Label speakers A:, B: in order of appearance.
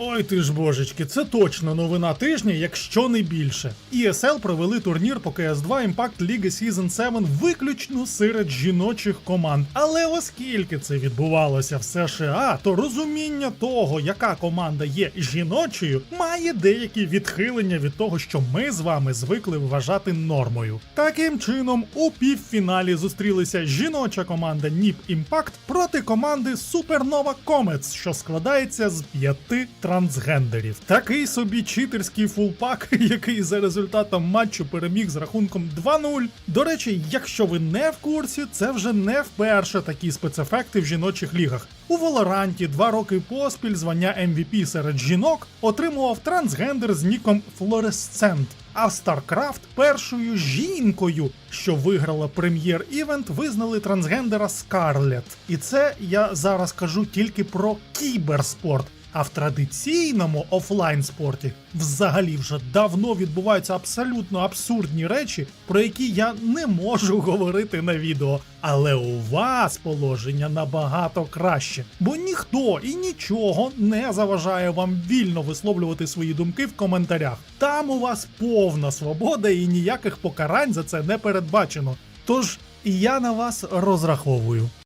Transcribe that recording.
A: Ой ти ж божечки, це точно новина тижня, якщо не більше. ESL провели турнір по CS2 Impact League Season 7 виключно серед жіночих команд. Але оскільки це відбувалося в США, то розуміння того, яка команда є жіночою, має деякі відхилення від того, що ми з вами звикли вважати нормою. Таким чином, у півфіналі зустрілися жіноча команда NIP Impact проти команди Supernova Comets, що складається з п'яти трансгендерів. Такий собі читерський фулпак, який за результатом матчу переміг з рахунком 2-0. До речі, якщо ви не в курсі, це вже не вперше такі спецефекти в жіночих лігах. У Волоранті два роки поспіль звання MVP серед жінок отримував трансгендер з ніком Флоресцент. А StarCraft першою жінкою, що виграла прем'єр-івент, визнали трансгендера Скарлет. І це я зараз кажу тільки про кіберспорт. А в традиційному офлайн спорті взагалі вже давно відбуваються абсолютно абсурдні речі, про які я не можу говорити на відео. Але у вас положення набагато краще, бо ніхто і нічого не заважає вам вільно висловлювати свої думки в коментарях. Там у вас повна свобода і ніяких покарань за це не передбачено. Тож я на вас розраховую.